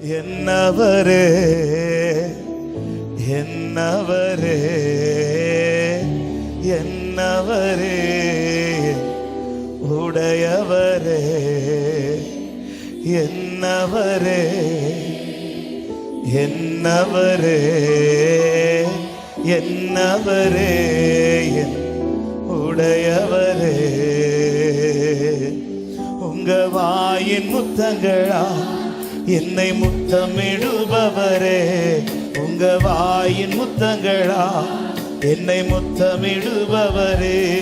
என்னவரே என்னவரே என்னவரே உடையவரே என்னவரே என்னவரே என்னவரே என் உடையவரே. உங்க வாயின் முத்தங்களா என்னை முத்தமிடுபவரே உங்க வாயின் முத்தங்களா? என்னை முத்தமிடுபவரே.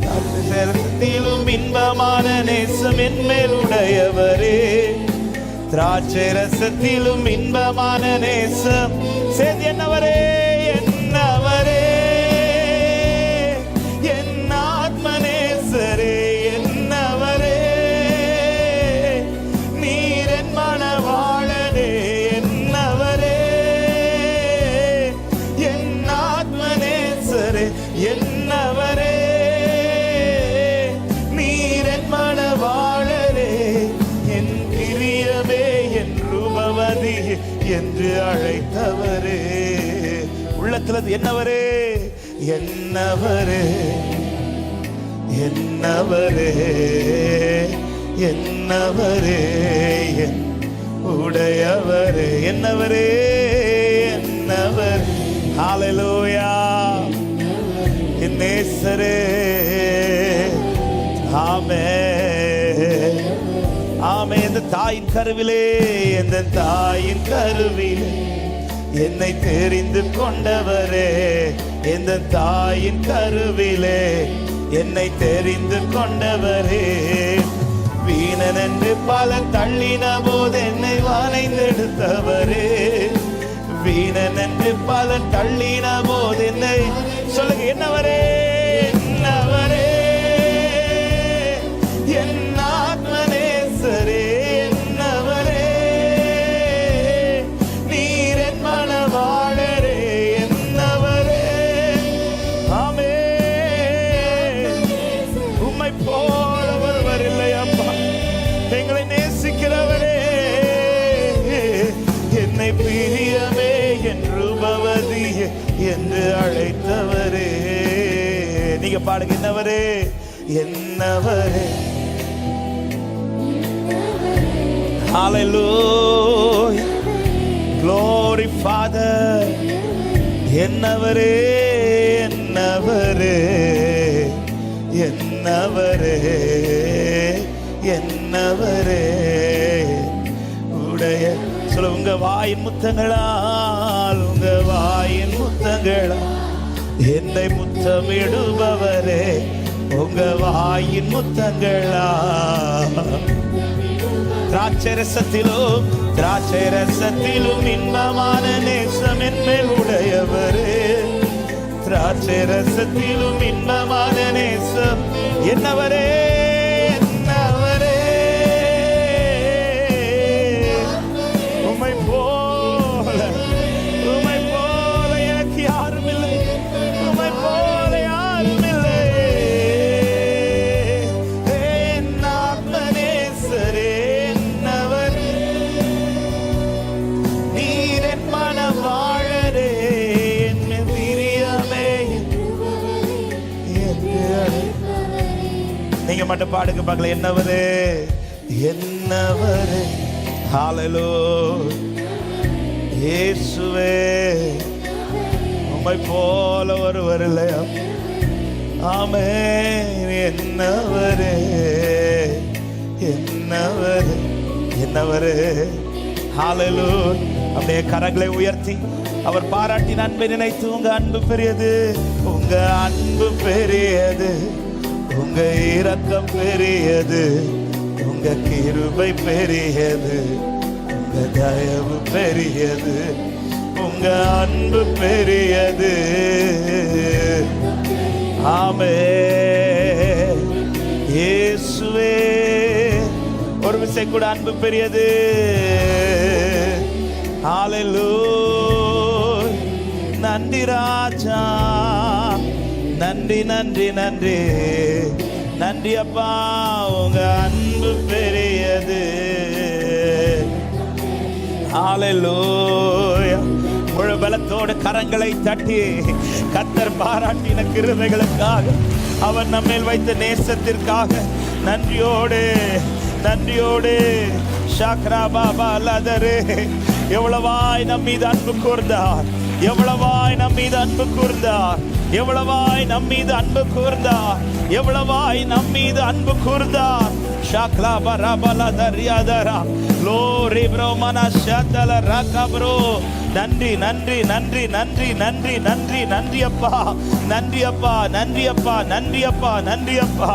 திராட்சரசத்திலும் இன்பமான நேசம் என்மேல் உடையவரே. திராட்சை ரசத்திலும் இன்பமான நேசம். செய்தி என்னவரே என்று அழைத்தவரே. உள்ளத்துல என்னவரே? என்னவரே? என்னவரே? என்னவரே? என் உடையவரே. என்னவரே? என்னவர்? ஹalleluya என் தாயின் கருவிலே இந்த தாயின் கருவிலே. என்னை தெரிந்து கொண்டவரே இந்த தாயின் கருவிலே. என்னை தெரிந்து கொண்டவரே. வீணன் என்று பல தள்ளின போது என்னை வளைந்தெடுத்தவரே. வீணன் என்று பல தள்ளின போது என்னை சொல்லுங்க பிரியமே என்று பவதியே என்று அழைத்தவரே. நீங்க பாடுங்க என்னவரே? என்னவரே? Hallelujah. Glory Father. என்னவரே என்னவரே? என்னவரே? என்னவரே? முத்தங்களால் உங்க வாயின் முத்தங்களால் என்னை முத்தமிடுபவரே உங்க வாயின் முத்தங்களால் திராட்சரசத்திலும் திராட்சரசத்திலும் இன்பமான நேசம் என்மேல் உடையவரே. திராட்சரசத்திலும் இன்பமான நேசம் என்னவரே? பாட்டு பாடுங்க பார்க்கல என்னவரு? என்னவரு? ஹாலலோ இயேசுவே. உம்மை போல ஒருவர் இல்லையா ஆமே என்னவரு? என்னவரு? என்னவரு? ஹாலலோ அப்படியே கரங்களை உயர்த்தி அவர் பாராட்டின அன்பை நினைத்து உங்க அன்பு பெரியது. உங்க அன்பு பெரியது. உங்க இரக்கம் பெரியது உங்க கிருபை பெரியது உங்க தயவு பெரியது உங்க அன்பு பெரியது. ஆமே இயேசுவே ஒரு விசை கூட அன்பு பெரியது. ஹalleluya. நன்றி ராஜா. நன்றி நன்றி நன்றி. நன்றி அப்பா உங்க அன்பு பெரியது. முழு பலத்தோடு கரங்களை தட்டி கத்தர் பாராட்டின கிருமைகளுக்காக அவர் நம்மேல் வைத்த நேசத்திற்காக நன்றியோடு நன்றியோடு. ஷாக்ரா பாபா லதரு எவ்வளவாய் நம் மீது அன்பு கூர்ந்தார் எவ்வளவாய் நம் மீது அன்பு கூர்ந்தார். எவ்வளவாய் நம் மீது அன்பு கூர்ந்தார் எவ்வளவாய் நம் மீது அன்பு கூர்ந்தார். ஷாக்லா பரபல தரியாதரா லோரி ப்ரோ மன ஷாத்தல ராக்கா ப்ரோ. நன்றி நன்றி நன்றி நன்றி நன்றி நன்றி நன்றி அப்பா நன்றி அப்பா நன்றி அப்பா நன்றி அப்பா நன்றி அப்பா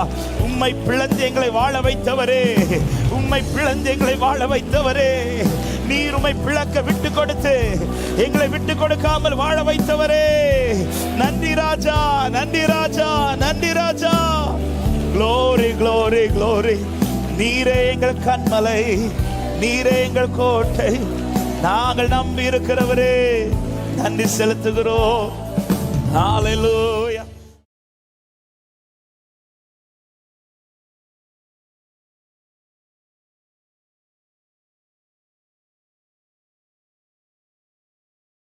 உம்மை பிளந்து எங்களை வாழ வைத்தவரே. உம்மை பிளந்து எங்களை வாழ வைத்தவரே. நீர் உமை பிளக்க விட்டு கொடுத்து எங்களை விட்டு கொடுக்காமல் வாழ வைத்தவரே. நன்றி ராஜா நன்றி ராஜா நன்றி ராஜா. க்ளோரி க்ளோரி க்ளோரி நீரே எங்கள் கண்மலை நீரே எங்கள் கோட்டை. நாங்கள் நம்பி இருக்கிறவரே நன்றி செலுத்துகிறோம். ஹalleluya